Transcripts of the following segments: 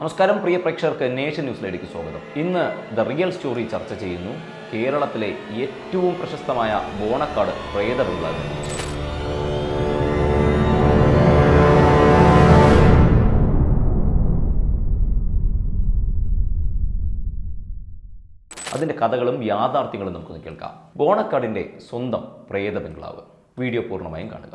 നമസ്കാരം പ്രിയ പ്രേക്ഷകർക്ക് നേഷൻ ന്യൂസിലേക്ക് സ്വാഗതം. ഇന്ന് ദ റിയൽ സ്റ്റോറി ചർച്ച ചെയ്യുന്നു കേരളത്തിലെ ഏറ്റവും പ്രശസ്തമായ ബോണക്കാട് പ്രേത അതിന്റെ അതിന്റെ കഥകളും യാഥാർത്ഥ്യങ്ങളും നമുക്ക് കേൾക്കാം. ബോണക്കാടിന്റെ സ്വന്തം പ്രേത ബംഗ്ലാവ്. വീഡിയോ പൂർണമായും കാണുക.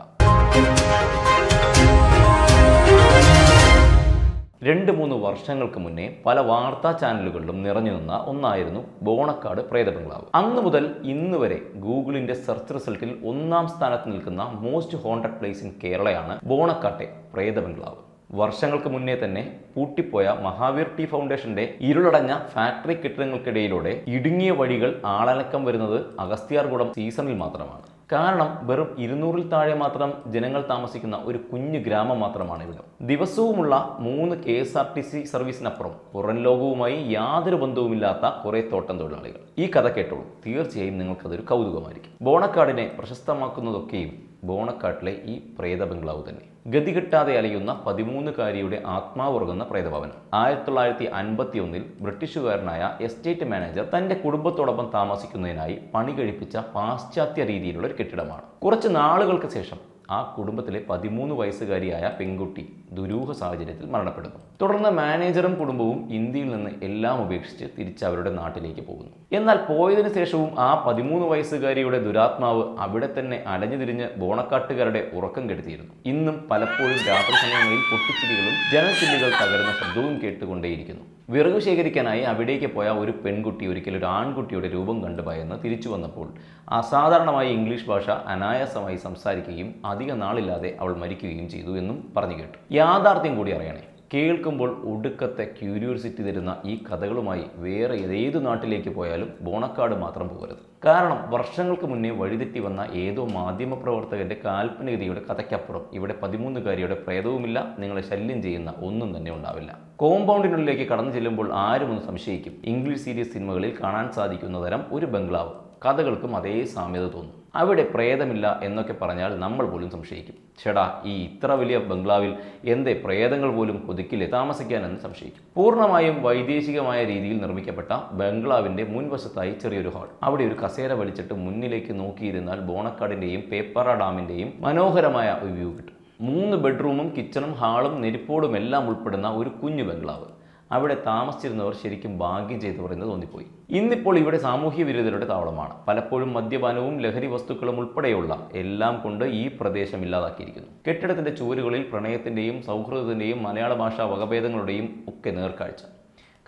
രണ്ട് മൂന്ന് വർഷങ്ങൾക്ക് മുന്നേ പല വാർത്താ ചാനലുകളിലും നിറഞ്ഞു നിന്ന ഒന്നായിരുന്നു ബോണക്കാട് പ്രേത ബംഗ്ലാവ് അന്ന് മുതൽ ഇന്ന് വരെ ഗൂഗിളിന്റെ സെർച്ച് റിസൾട്ടിൽ ഒന്നാം സ്ഥാനത്ത് നിൽക്കുന്ന മോസ്റ്റ് ഹോണ്ടഡ് പ്ലേസ് ഇൻ കേരളയാണ് ബോണക്കാട്ടെ പ്രേത ബംഗ്ലാവ് വർഷങ്ങൾക്ക് മുന്നേ തന്നെ പൂട്ടിപ്പോയ മഹാവീർ ടി ഫൗണ്ടേഷന്റെ ഇരുളടഞ്ഞ ഫാക്ടറി കെട്ടിടങ്ങൾക്കിടയിലൂടെ ഇടുങ്ങിയ വഴികൾ ആളനക്കം വരുന്നത് അഗസ്ത്യാർകുടം സീസണിൽ മാത്രമാണ്. കാരണം വെറും ഇരുന്നൂറിൽ താഴെ മാത്രം ജനങ്ങൾ താമസിക്കുന്ന ഒരു കുഞ്ഞു ഗ്രാമം മാത്രമാണ് ഇവിടെ. ദിവസവുമുള്ള മൂന്ന് K S R T C സർവീസിനപ്പുറം പുറം ലോകവുമായി യാതൊരു ബന്ധവുമില്ലാത്ത കുറെ തോട്ടം തൊഴിലാളികൾ. ഈ കഥ കേട്ടോളൂ. തീർച്ചയായും നിങ്ങൾക്കതൊരു കൗതുകമായിരിക്കും. ബോണക്കാടിനെ പ്രശസ്തമാക്കുന്നതൊക്കെയും ബോണക്കാട്ടിലെ ഈ പ്രേത ബംഗ്ലാവ് തന്നെ ഗതികിട്ടാതെ അലയുന്ന പതിമൂന്നുകാരിയുടെ ആത്മാവുറങ്ങുന്ന പ്രേതഭവനം ആയിരത്തി തൊള്ളായിരത്തി അൻപത്തി ഒന്നിൽ ബ്രിട്ടീഷുകാരനായ എസ്റ്റേറ്റ് മാനേജർ തന്റെ കുടുംബത്തോടൊപ്പം താമസിക്കുന്നതിനായി പണി കഴിപ്പിച്ച പാശ്ചാത്യ രീതിയിലുള്ള ഒരു കെട്ടിടമാണ്. കുറച്ച് നാളുകൾക്ക് ശേഷം ആ കുടുംബത്തിലെ പതിമൂന്ന് വയസ്സുകാരിയായ പെൺകുട്ടി ദുരൂഹ സാഹചര്യത്തിൽ മരണപ്പെടുന്നു. തുടർന്ന് മാനേജറും കുടുംബവും ഇന്ത്യയിൽ നിന്ന് എല്ലാം ഉപേക്ഷിച്ച് തിരിച്ച് അവരുടെ നാട്ടിലേക്ക് പോകുന്നു. എന്നാൽ പോയതിനു ശേഷവും ആ പതിമൂന്ന് വയസ്സുകാരിയുടെ ദുരാത്മാവ് അവിടെ തന്നെ അലഞ്ഞു തിരിഞ്ഞ് ബോണക്കാട്ടുകാരുടെ ഉറക്കം കെടുത്തിയിരുന്നു. ഇന്നും പലപ്പോഴും രാത്രി സമയങ്ങളിൽ പൊട്ടിച്ചിരികളും ജനച്ചില്ലുകൾ തകരുന്ന ശബ്ദവും കേട്ടുകൊണ്ടേയിരിക്കുന്നു. വിറകു ശേഖരിക്കാനായി അവിടേക്ക് പോയ ഒരു പെൺകുട്ടി ഒരിക്കൽ ഒരു ആൺകുട്ടിയുടെ രൂപം കണ്ടു ഭയന്ന് തിരിച്ചു വന്നപ്പോൾ അസാധാരണമായി ഇംഗ്ലീഷ് ഭാഷ അനായാസമായി സംസാരിക്കുകയും അധിക നാളില്ലാതെ അവൾ മരിക്കുകയും ചെയ്തു എന്നും പറഞ്ഞു കേട്ടു. യാഥാർത്ഥ്യം കൂടി അറിയണേ കേൾക്കുമ്പോൾ ഒടുക്കത്തെ ക്യൂരിയോസിറ്റി തരുന്ന ഈ കഥകളുമായി വേറെ ഏത് നാട്ടിലേക്ക് പോയാലും ബോണക്കാട് മാത്രം പോകരുത്. കാരണം വർഷങ്ങൾക്ക് മുന്നേ വഴിതെറ്റി വന്ന ഏതോ മാധ്യമപ്രവർത്തകന്റെ കാൽപ്പനികതയുടെ കഥയ്ക്കപ്പുറം ഇവിടെ പതിമൂന്നുകാരിയുടെ പ്രേതവുമില്ല നിങ്ങളെ ശല്യം ചെയ്യുന്ന ഒന്നും തന്നെ ഉണ്ടാവില്ല. കോമ്പൗണ്ടിനുള്ളിലേക്ക് കടന്നു ചെല്ലുമ്പോൾ ആരും ഒന്ന് സംശയിക്കും. ഇംഗ്ലീഷ് സീരീസ് സിനിമകളിൽ കാണാൻ സാധിക്കുന്ന തരം ഒരു ബംഗ്ലാവ്. കഥകൾക്കും അതേ സാമ്യത തോന്നും. അവിടെ പ്രേതമില്ല എന്നൊക്കെ പറഞ്ഞാൽ നമ്മൾ പോലും സംശയിക്കും. ചേടാ ഈ ഇത്ര വലിയ ബംഗ്ലാവിൽ എന്തേ പ്രേതങ്ങൾ പോലും കൊതിക്കില്ലേ താമസിക്കാനെന്ന് സംശയിക്കും. പൂർണമായും വൈദേശികമായ രീതിയിൽ നിർമ്മിക്കപ്പെട്ട ബംഗ്ലാവിന്റെ മുൻവശത്തായി ചെറിയൊരു ഹാൾ. അവിടെ ഒരു കസേര വലിച്ചിട്ട് മുന്നിലേക്ക് നോക്കിയിരുന്നാൽ ബോണക്കാടിന്റെയും പേപ്പറ ഡാമിന്റെയും മനോഹരമായ ഒരു വ്യൂ കിട്ടും. മൂന്ന് ബെഡ്റൂമും കിച്ചണും ഹാളും നെരിപ്പോടും എല്ലാം ഉൾപ്പെടുന്ന ഒരു കുഞ്ഞു ബംഗ്ലാവ്. അവിടെ താമസിച്ചിരുന്നവർ ശരിക്കും ഭാഗ്യം ചെയ്തു പറയുന്നത് തോന്നിപ്പോയി. ഇന്നിപ്പോൾ ഇവിടെ സാമൂഹ്യ വിരുദ്ധരുടെ താവളമാണ്. പലപ്പോഴും മദ്യപാനവും ലഹരി വസ്തുക്കളും ഉൾപ്പെടെയുള്ള എല്ലാം കൊണ്ട് ഈ പ്രദേശം ഇല്ലാതാക്കിയിരിക്കുന്നു. കെട്ടിടത്തിന്റെ ചുവരുകളിൽ പ്രണയത്തിന്റെയും സൗഹൃദത്തിന്റെയും മലയാള ഭാഷാ വകഭേദങ്ങളുടെയും ഒക്കെ നേർക്കാഴ്ച.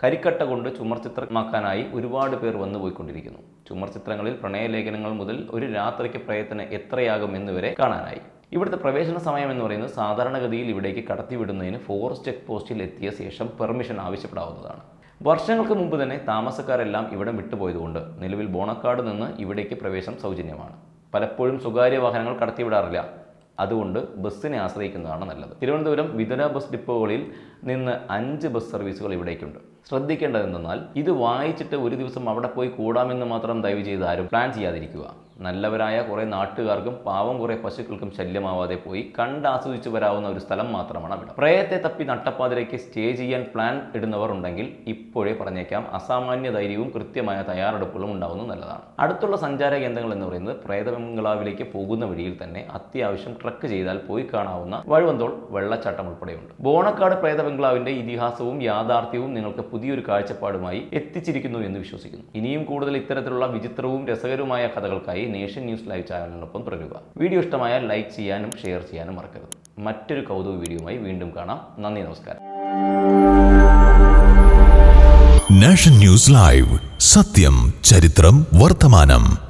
കരിക്കട്ട കൊണ്ട് ചുമർ ചിത്രമാക്കാനായി ഒരുപാട് പേർ വന്നു പോയിക്കൊണ്ടിരിക്കുന്നു. ചുമർ ചിത്രങ്ങളിൽ പ്രണയലേഖനങ്ങൾ മുതൽ ഒരു രാത്രിക്ക് പ്രയത്നം എത്രയാകും എന്നുവരെ കാണാനായി. ഇവിടുത്തെ പ്രവേശന സമയം എന്ന് പറയുന്നത് സാധാരണഗതിയിൽ ഇവിടേക്ക് കടത്തിവിടുന്നതിന് ഫോറസ്റ്റ് ചെക്ക് പോസ്റ്റിൽ എത്തിയ ശേഷം പെർമിഷൻ ആവശ്യപ്പെടാവുന്നതാണ്. വർഷങ്ങൾക്ക് മുമ്പ് തന്നെ താമസക്കാരെല്ലാം ഇവിടെ വിട്ടുപോയതുകൊണ്ട് നിലവിൽ ബോണക്കാട് നിന്ന് ഇവിടേക്ക് പ്രവേശനം സൗജന്യമാണ്. പലപ്പോഴും സ്വകാര്യ വാഹനങ്ങൾ കടത്തിവിടാറില്ല. അതുകൊണ്ട് ബസ്സിനെ ആശ്രയിക്കുന്നതാണ് നല്ലത്. തിരുവനന്തപുരം വിതര ബസ് ഡിപ്പോകളിൽ നിന്ന് അഞ്ച് ബസ് സർവീസുകൾ ഇവിടേക്കുണ്ട്. ശ്രദ്ധിക്കേണ്ടതെന്നാൽ ഇത് വായിച്ചിട്ട് ഒരു ദിവസം അവിടെ പോയി കൂടാമെന്ന് മാത്രം ദയവ് ചെയ്ത് ആരും പ്ലാൻ ചെയ്യാതിരിക്കുക. നല്ലവരായ കുറേ നാട്ടുകാർക്കും പാവം കുറേ പശുക്കൾക്കും ശല്യമാവാതെ പോയി കണ്ടാസ്വദിച്ചു വരാവുന്ന ഒരു സ്ഥലം മാത്രമാണ് അവിടെ. പ്രയത്തെ തപ്പി നട്ടപ്പാതിരയ്ക്ക് സ്റ്റേ ചെയ്യാൻ പ്ലാൻ ഇടുന്നവർ ഉണ്ടെങ്കിൽ ഇപ്പോഴേ പറഞ്ഞേക്കാം. അസാമാന്യ ധൈര്യവും കൃത്യമായ തയ്യാറെടുപ്പുകളും ഉണ്ടാവുന്നത് നല്ലതാണ്. അടുത്തുള്ള സഞ്ചാര കേന്ദ്രങ്ങൾ എന്ന് പറയുന്നത് പ്രേതമംഗളാവിലേക്ക് പോകുന്ന വഴിയിൽ തന്നെ അത്യാവശ്യം ട്രക്ക് ചെയ്താൽ പോയി കാണാവുന്ന വഴുവന്തോൾ വെള്ളച്ചാട്ടം ഉൾപ്പെടെയുണ്ട്. ബോണക്കാട് പ്രേതബംഗ്ലാവിന്റെ ഇതിഹാസവും യാഥാർത്ഥ്യവും നിങ്ങൾക്ക് പുതിയൊരു കാഴ്ചപ്പാടുമായി എത്തിച്ചിരിക്കുന്നു എന്ന് വിശ്വസിക്കുന്നു. ഇനിയും കൂടുതൽ ഇത്തരത്തിലുള്ള വിചിത്രവും രസകരവുമായ കഥകൾക്കായി നേഷൻ ന്യൂസ് ലൈവ് ചാനലിനൊപ്പം തുടരുക. വീഡിയോ ഇഷ്ടമായാൽ ലൈക്ക് ചെയ്യാനും ഷെയർ ചെയ്യാനും മറക്കരുത്. മറ്റൊരു കൗതുക വീഡിയോയുമായി വീണ്ടും കാണാം. നന്ദി നമസ്കാരം. Nation news live. സത്യം ചരിത്രം വർത്തമാനം.